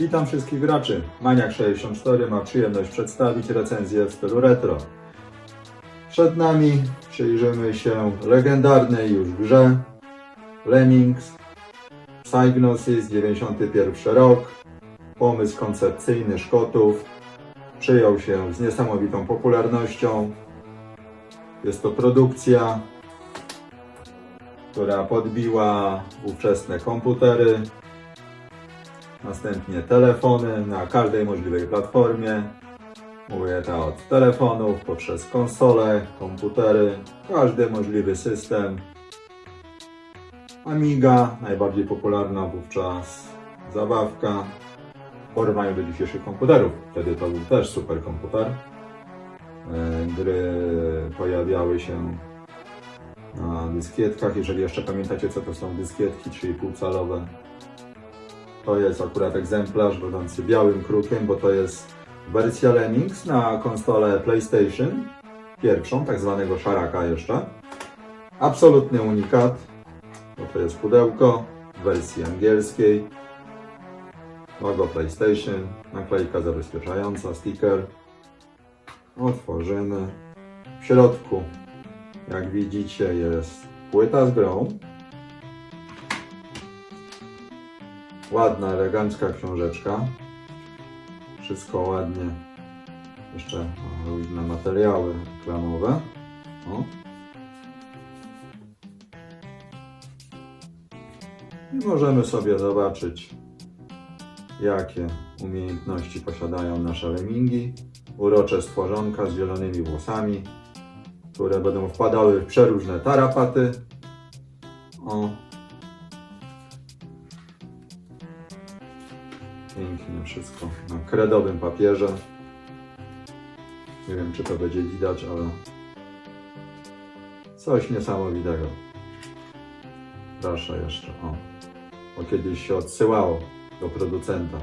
Witam wszystkich graczy. Maniak64 ma przyjemność przedstawić recenzję w stylu retro. Przed nami przyjrzymy się legendarnej już grze Lemmings Psygnosis 91 rok. Pomysł koncepcyjny Szkotów przyjął się z niesamowitą popularnością. Jest to produkcja, która podbiła ówczesne komputery, następnie telefony na każdej możliwej platformie. Mówię to od telefonów, poprzez konsole, komputery, każdy możliwy system. Amiga, najbardziej popularna wówczas zabawka w porównaniu do dzisiejszych komputerów. Wtedy to był też superkomputer. E, Gry pojawiały się na dyskietkach, jeżeli jeszcze pamiętacie co to są dyskietki 3,5 calowe. To jest akurat egzemplarz będący białym krukiem, bo to jest wersja Lemmings na konsolę PlayStation, pierwszą, tak zwanego szaraka jeszcze. Absolutny unikat, bo to jest pudełko w wersji angielskiej. Logo PlayStation, naklejka zabezpieczająca, sticker. Otworzymy. W środku, jak widzicie, jest płyta z grą. Ładna, elegancka książeczka. Wszystko ładnie. Jeszcze różne materiały reklamowe. O. I możemy sobie zobaczyć, jakie umiejętności posiadają nasze lemingi. Urocze stworzonka z zielonymi włosami, które będą wpadały w przeróżne tarapaty. O, Pięknie wszystko na kredowym papierze. Nie wiem, czy to będzie widać, ale coś niesamowitego. Proszę jeszcze, o. Bo kiedyś się odsyłało do producenta.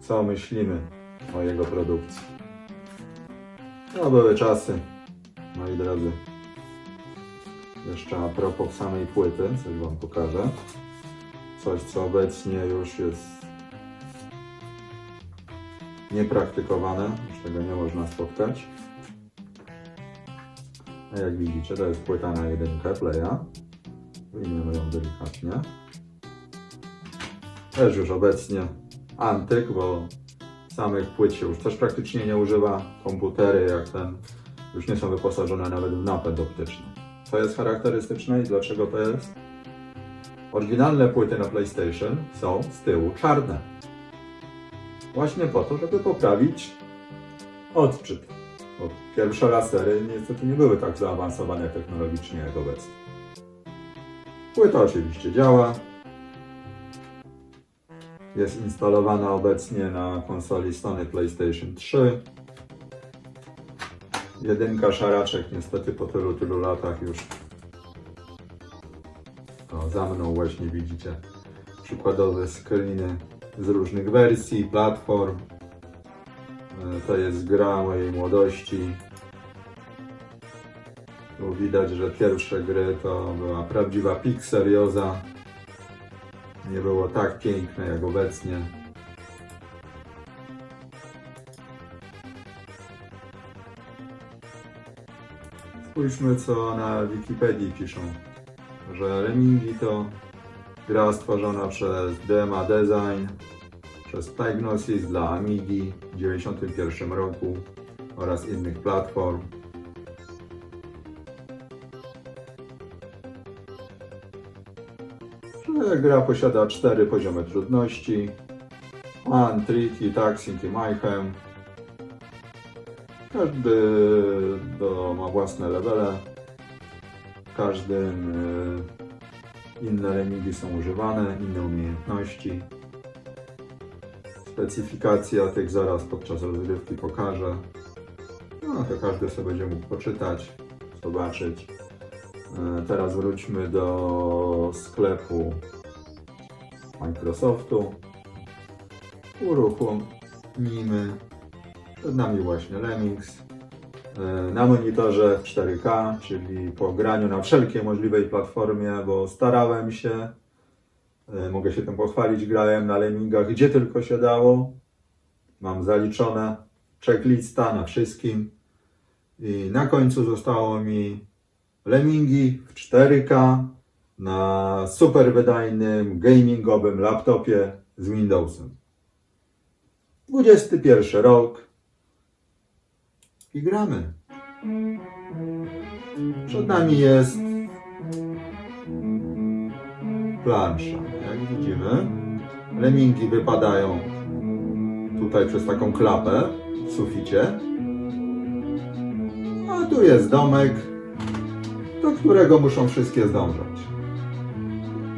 Co myślimy o jego produkcji? To były czasy, moi drodzy. Jeszcze a propos samej płyty, coś Wam pokażę coś, co obecnie już jest niepraktykowane, już tego nie można spotkać. A jak widzicie, to jest płyta na jedynkę playa. Wyjmiemy ją delikatnie. Też już obecnie antyk, bo samych płyt się już też praktycznie nie używa. Komputery jak ten już nie są wyposażone nawet w napęd optyczny. Co jest charakterystyczne i dlaczego to jest? Oryginalne płyty na PlayStation są z tyłu czarne. Właśnie po to, żeby poprawić odczyt. Bo pierwsze lasery niestety nie były tak zaawansowane technologicznie jak obecnie. Płyta oczywiście działa. Jest instalowana obecnie na konsoli Sony PlayStation 3. Jedynka szaraczek niestety po tylu, tylu latach już za mną właśnie widzicie przykładowe screeny z różnych wersji, platform. E, To jest gra mojej młodości. Tu widać, że pierwsze gry to była prawdziwa pikselioza. Nie było tak piękne jak obecnie. Spójrzmy co na Wikipedii piszą że Lemingi to gra stworzona przez DMA Design, przez Psygnosis dla Amigi w 1991 roku oraz innych platform. Gra posiada cztery poziomy trudności. One, Tricky, Taxing i Mayhem. Każdy do, ma własne levele. W każdym y, inne lemingi są używane, inne umiejętności. Specyfikacja tych zaraz podczas rozgrywki pokażę. No to każdy sobie będzie mógł poczytać, zobaczyć. E, Teraz wróćmy do sklepu Microsoftu. Uruchomimy. Przed nami właśnie Lemmings. E, na monitorze w 4K, czyli po graniu na wszelkiej możliwej platformie, bo starałem się E, Mogę się tym pochwalić, grałem na lemmingach gdzie tylko się dało. Mam zaliczone checklista na wszystkim. I na końcu zostało mi lemmingi w 4K na super wydajnym gamingowym laptopie z Windowsem. 21 rok i gramy. Przed nami jest plansza. Jak widzimy, lemingi wypadają tutaj przez taką klapę w suficie. A tu jest domek, do którego muszą wszystkie zdążać.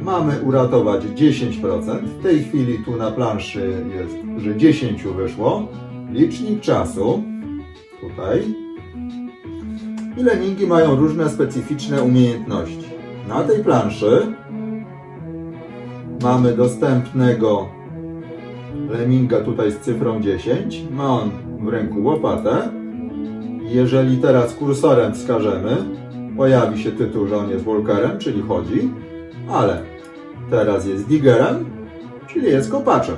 Mamy uratować 10%. W tej chwili tu na planszy jest, że 10 wyszło. Licznik czasu. Tutaj. I lemingi mają różne specyficzne umiejętności. Na tej planszy mamy dostępnego leminga tutaj z cyfrą 10. Ma on w ręku łopatę. Jeżeli teraz kursorem wskażemy, pojawi się tytuł, że on jest walkerem, czyli chodzi, ale teraz jest diggerem, czyli jest kopaczem.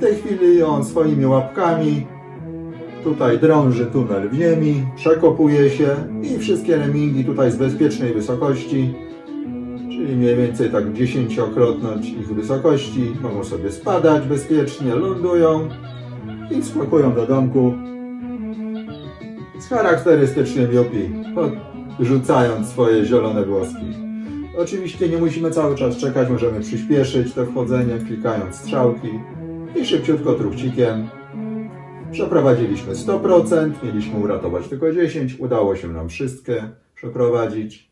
W tej chwili on swoimi łapkami tutaj drąży tunel w ziemi, przekopuje się i wszystkie lemingi tutaj z bezpiecznej wysokości, czyli mniej więcej tak dziesięciokrotność ich wysokości, mogą sobie spadać bezpiecznie, lądują i wskakują do domku z charakterystycznym jopi, rzucając swoje zielone włoski. Oczywiście nie musimy cały czas czekać, możemy przyspieszyć to wchodzenie, klikając strzałki i szybciutko truchcikiem. Przeprowadziliśmy 100%, mieliśmy uratować tylko 10, udało się nam wszystkie przeprowadzić.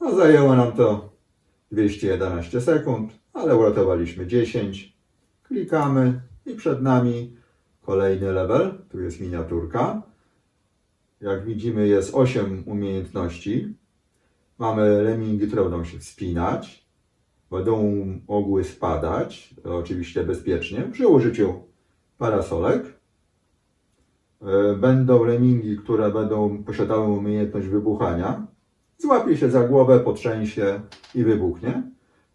A zajęło nam to 211 sekund, ale uratowaliśmy 10. Klikamy i przed nami kolejny level, tu jest miniaturka. Jak widzimy jest 8 umiejętności. Mamy lemingi, które będą się wspinać, będą mogły spadać, oczywiście bezpiecznie, przy użyciu parasolek. E, Będą lemingi, które będą posiadały umiejętność wybuchania. Złapie się za głowę, potrzęsie i wybuchnie.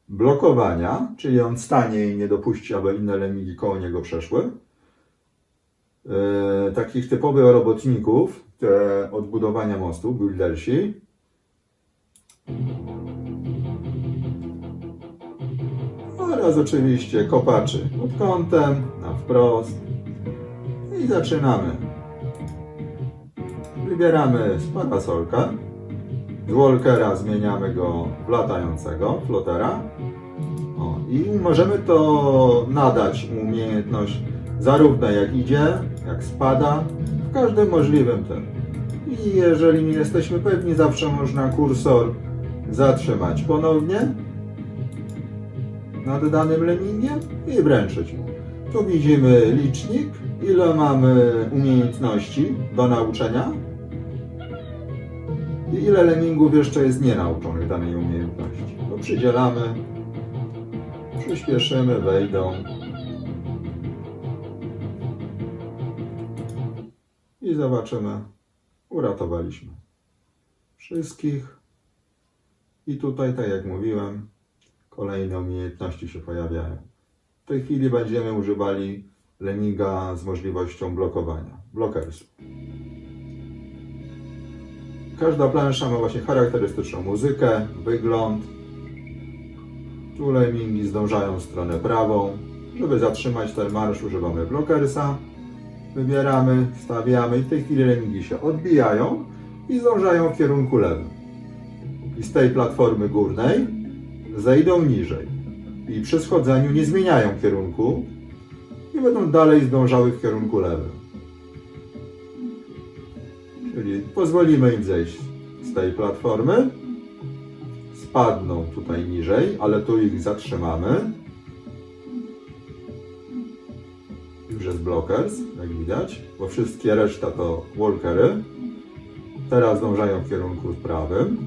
Blokowania, czyli on stanie i nie dopuści, aby inne lemingi koło niego przeszły. E, takich typowych robotników, te odbudowania mostu, buildersi. Oraz oczywiście kopaczy pod kątem, na wprost. I zaczynamy. Wybieramy z parasolka. Z walkera zmieniamy go w latającego, flotera. O, I możemy to nadać umiejętność zarówno jak idzie, jak spada, w każdym możliwym tym. I jeżeli nie jesteśmy pewni, zawsze można kursor zatrzymać ponownie nad danym lemingiem i wręczyć mu. Tu widzimy licznik, ile mamy umiejętności do nauczenia i ile lemingów jeszcze jest nienauczonych danej umiejętności. To przydzielamy, przyspieszymy, wejdą i zobaczymy, uratowaliśmy wszystkich. I tutaj, tak jak mówiłem, kolejne umiejętności się pojawiają. W tej chwili będziemy używali leminga z możliwością blokowania, blockers. Każda plansza ma właśnie charakterystyczną muzykę, wygląd. Tu lemingi zdążają w stronę prawą. Żeby zatrzymać ten marsz używamy blockersa. Wybieramy, stawiamy i w tej chwili lemingi się odbijają i zdążają w kierunku lewym. I z tej platformy górnej zejdą niżej. I przy schodzeniu nie zmieniają kierunku i będą dalej zdążały w kierunku lewym. Czyli pozwolimy im zejść z tej platformy. Spadną tutaj niżej, ale tu ich zatrzymamy. Już jest blockers, jak widać, bo wszystkie reszta to walkery. Teraz zdążają w kierunku prawym,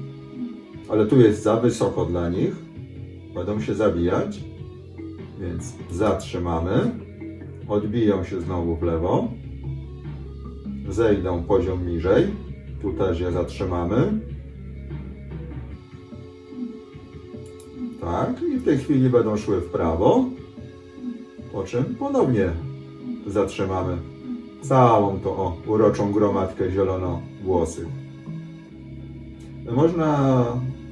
ale tu jest za wysoko dla nich. Będą się zabijać, więc zatrzymamy. Odbiją się znowu w lewo. Zejdą poziom niżej. Tu też je zatrzymamy. Tak, i w tej chwili będą szły w prawo, po czym ponownie zatrzymamy całą tą o, uroczą gromadkę zielonowłosych. Można,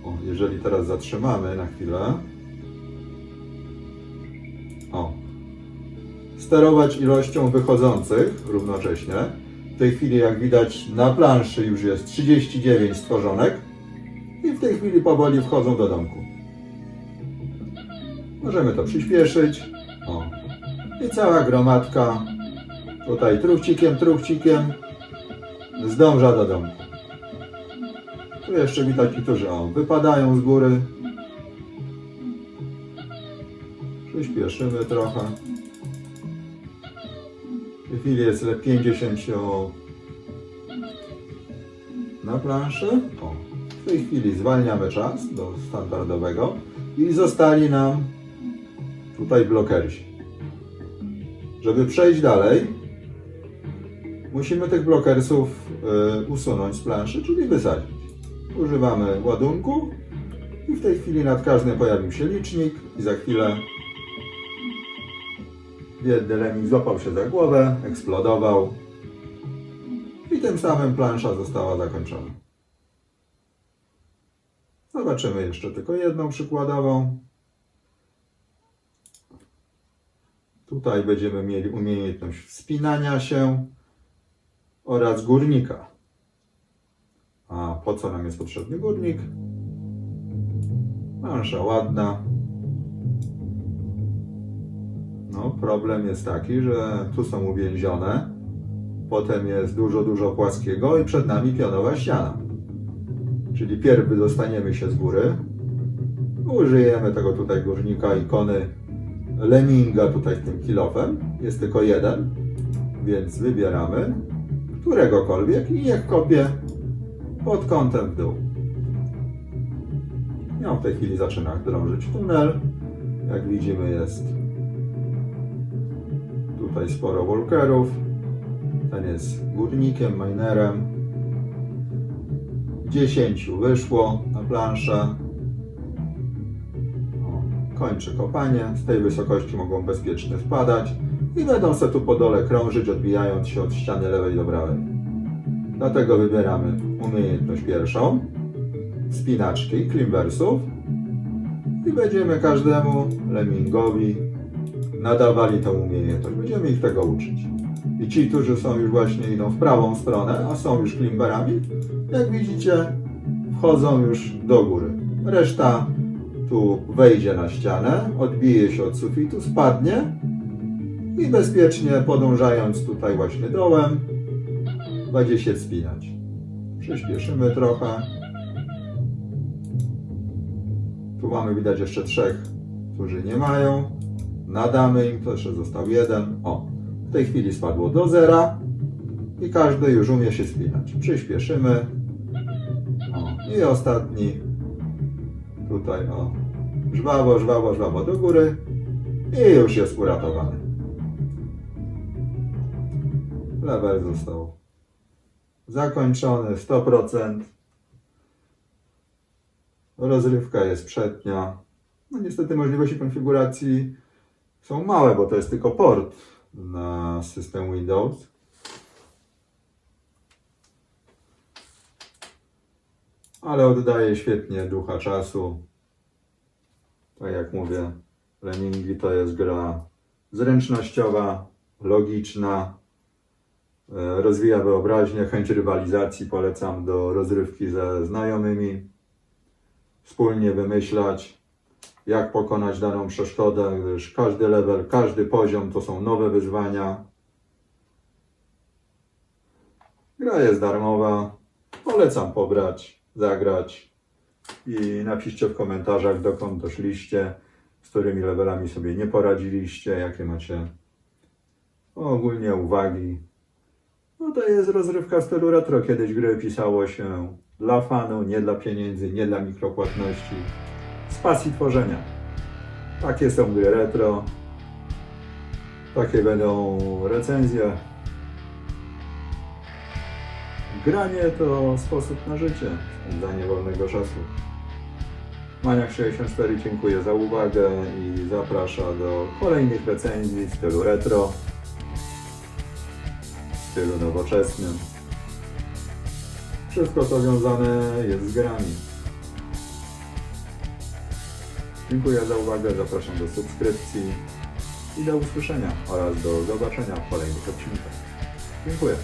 o, jeżeli teraz zatrzymamy na chwilę, o, sterować ilością wychodzących równocześnie. W tej chwili, jak widać, na planszy już jest 39 stworzonek i w tej chwili powoli wchodzą do domku. Możemy to przyspieszyć. O. I cała gromadka tutaj truchcikiem, truchcikiem zdąża do domku. Tu jeszcze widać, którzy o, wypadają z góry. Przyspieszymy trochę. W tej chwili jest 50 na planszy. O, w tej chwili zwalniamy czas do standardowego i zostali nam tutaj blokersi. Żeby przejść dalej, musimy tych blokersów y, usunąć z planszy, czyli wysadzić. Używamy ładunku i w tej chwili nad każdym pojawił się licznik i za chwilę biedny lemming złapał się za głowę, eksplodował i tym samym plansza została zakończona. Zobaczymy jeszcze tylko jedną przykładową. Tutaj będziemy mieli umiejętność wspinania się oraz górnika. Po co nam jest potrzebny górnik? Plansza ładna. No, problem jest taki, że tu są uwięzione, potem jest dużo, dużo płaskiego i przed nami pionowa ściana. Czyli pierw dostaniemy się z góry, użyjemy tego tutaj górnika ikony Leminga tutaj tym kilofem, jest tylko jeden, więc wybieramy któregokolwiek i niech kopie pod kątem w dół. On w tej chwili zaczyna drążyć tunel. Jak widzimy jest tutaj sporo walkerów. Ten jest górnikiem, minerem. 10 wyszło na planszę. Kończy kopanie. Z tej wysokości mogą bezpiecznie spadać i będą se tu po dole krążyć, odbijając się od ściany lewej do prawej. Dlatego wybieramy umiejętność pierwszą, spinaczki, climbersów i będziemy każdemu lemmingowi nadawali tą umiejętność. Będziemy ich tego uczyć. I ci, którzy są już właśnie idą w prawą stronę, a są już klimberami, jak widzicie, wchodzą już do góry. Reszta tu wejdzie na ścianę, odbije się od sufitu, spadnie i bezpiecznie podążając tutaj właśnie dołem, będzie się wspinać. Przyspieszymy trochę. Tu mamy widać jeszcze trzech, którzy nie mają. Nadamy im, to jeszcze został jeden. O, w tej chwili spadło do zera i każdy już umie się spinać. Przyspieszymy. O, i ostatni. Tutaj o. Żwawo, żwawo, żwawo do góry. I już jest uratowany. Level został zakończony 100%. Rozrywka jest przednia. No niestety możliwości konfiguracji są małe, bo to jest tylko port na system Windows. Ale oddaje świetnie ducha czasu. Tak jak mówię, Lemmingi to jest gra zręcznościowa, logiczna, rozwija wyobraźnię, chęć rywalizacji. Polecam do rozrywki ze znajomymi. Wspólnie wymyślać, jak pokonać daną przeszkodę, gdyż każdy level, każdy poziom to są nowe wyzwania. Gra jest darmowa. Polecam pobrać, zagrać i napiszcie w komentarzach, dokąd doszliście, z którymi levelami sobie nie poradziliście, jakie macie ogólnie uwagi. No to jest rozrywka w stylu retro. Kiedyś gry pisało się dla fanu, nie dla pieniędzy, nie dla mikropłatności, z pasji tworzenia. Takie są gry retro. Takie będą recenzje. Granie to sposób na życie, spędzanie wolnego czasu. Maniak64 dziękuję za uwagę i zaprasza do kolejnych recenzji w stylu retro, stylu nowoczesnym. Wszystko co związane jest z grami. Dziękuję za uwagę, zapraszam do subskrypcji i do usłyszenia oraz do zobaczenia w kolejnych odcinkach. Dziękuję.